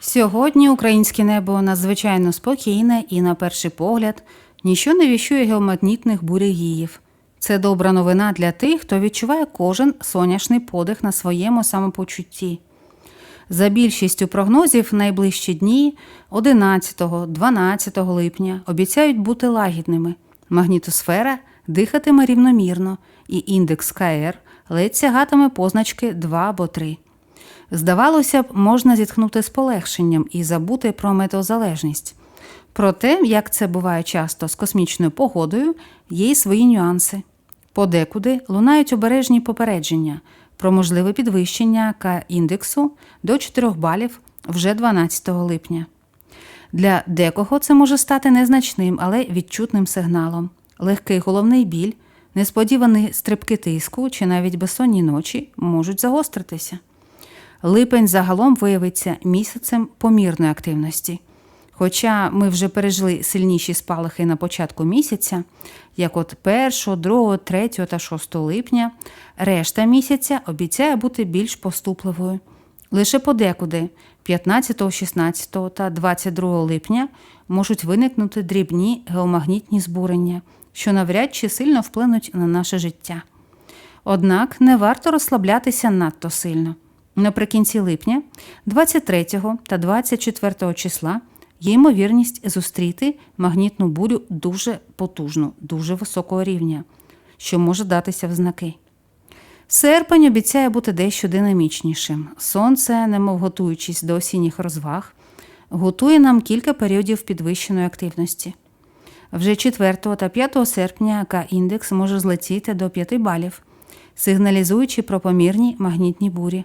Сьогодні українське небо надзвичайно спокійне і, на перший погляд, ніщо не віщує геомагнітних бурягіїв. Це добра новина для тих, хто відчуває кожен соняшний подих на своєму самопочутті. За більшістю прогнозів, найближчі дні 11-12 липня обіцяють бути лагідними. Магнітосфера дихатиме рівномірно, і індекс КР ледь сягатиме позначки 2 або 3. Здавалося б, можна зітхнути з полегшенням і забути про метеозалежність. Проте, як це буває часто з космічною погодою, є й свої нюанси. Подекуди лунають обережні попередження про можливе підвищення К-індексу до 4 балів вже 12 липня. Для декого це може стати незначним, але відчутним сигналом. Легкий головний біль, несподівані стрибки тиску чи навіть безсонні ночі можуть загостритися. Липень загалом виявиться місяцем помірної активності. Хоча ми вже пережили сильніші спалахи на початку місяця, як от 1, 2, 3 та 6 липня, решта місяця обіцяє бути більш поступливою. Лише подекуди 15, 16 та 22 липня можуть виникнути дрібні геомагнітні збурення, що навряд чи сильно вплинуть на наше життя. Однак не варто розслаблятися надто сильно. Наприкінці липня, 23 та 24 числа, є ймовірність зустріти магнітну бурю дуже потужну, дуже високого рівня, що може датися в знаки. Серпень обіцяє бути дещо динамічнішим. Сонце, немов готуючись до осінніх розваг, готує нам кілька періодів підвищеної активності. Вже 4 та 5 серпня К-індекс може злетіти до 5 балів, сигналізуючи про помірні магнітні бурі.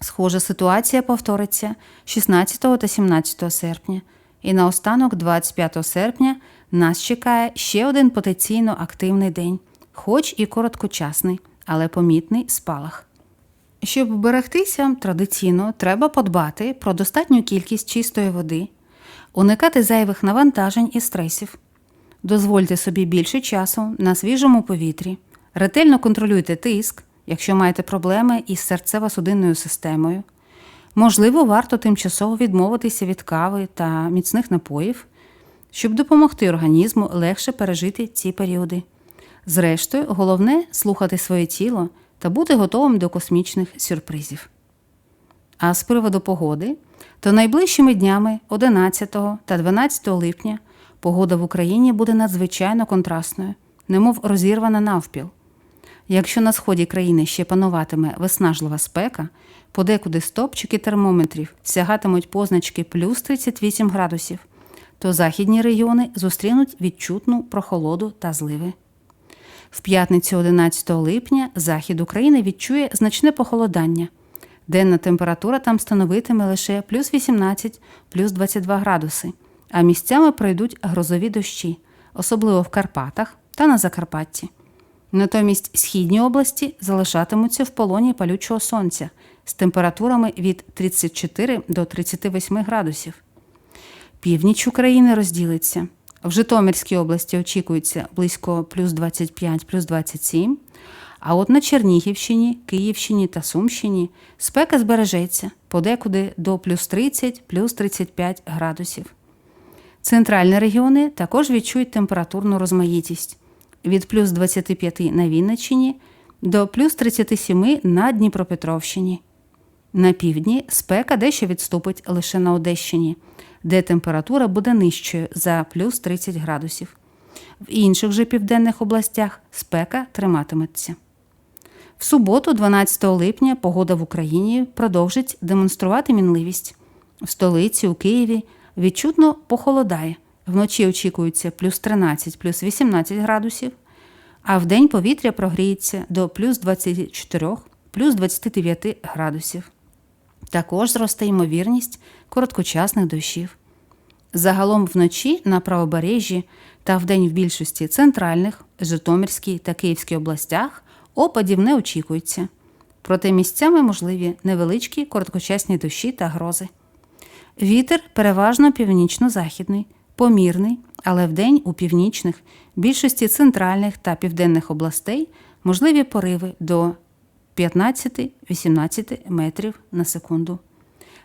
Схожа ситуація повториться 16 та 17 серпня, і наостанок, 25 серпня, нас чекає ще один потенційно активний день, хоч і короткочасний, але помітний спалах. Щоб вберегтися, традиційно треба подбати про достатню кількість чистої води, уникати зайвих навантажень і стресів. Дозвольте собі більше часу на свіжому повітрі, ретельно контролюйте тиск, якщо маєте проблеми із серцево-судинною системою. Можливо, варто тимчасово відмовитися від кави та міцних напоїв, щоб допомогти організму легше пережити ці періоди. Зрештою, головне слухати своє тіло та бути готовим до космічних сюрпризів. А з приводу погоди, то найближчими днями 11 та 12 липня погода в Україні буде надзвичайно контрастною, немов розірвана навпіл. Якщо на сході країни ще пануватиме виснажлива спека, подекуди стопчики термометрів сягатимуть позначки плюс 38 градусів, то західні регіони зустрінуть відчутну прохолоду та зливи. В п'ятницю 11 липня захід України відчує значне похолодання. Денна температура там становитиме лише плюс 18, плюс 22 градуси, а місцями пройдуть грозові дощі, особливо в Карпатах та на Закарпатті. Натомість східні області залишатимуться в полоні палючого сонця з температурами від 34 до 38 градусів. Північ України розділиться. В Житомирській області очікується близько плюс 25, плюс 27, а от на Чернігівщині, Київщині та Сумщині спека збережеться подекуди до плюс 30, плюс 35 градусів. Центральні регіони також відчують температурну розмаїтість від плюс 25 на Вінниччині до плюс 37 на Дніпропетровщині. На півдні спека дещо відступить лише на Одещині, де температура буде нижчою за плюс 30 градусів. В інших же південних областях спека триматиметься. В суботу, 12 липня, погода в Україні продовжить демонструвати мінливість. В столиці у Києві відчутно похолодає. Вночі очікується плюс 13, плюс 18 градусів, а в день повітря прогріється до плюс 24, плюс 29 градусів. Також зросте ймовірність короткочасних дощів. Загалом вночі на правобережжі та вдень в більшості центральних, Житомирській та Київській областях опадів не очікується. Проте місцями можливі невеличкі короткочасні дощі та грози. Вітер переважно північно-західний, помірний, але вдень у північних, більшості центральних та південних областей можливі пориви до 15-18 метрів на секунду.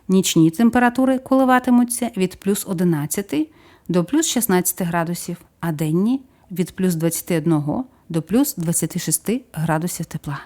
Нічні температури коливатимуться від плюс 11 до плюс 16 градусів, а денні від плюс 21 до плюс 26 градусів тепла.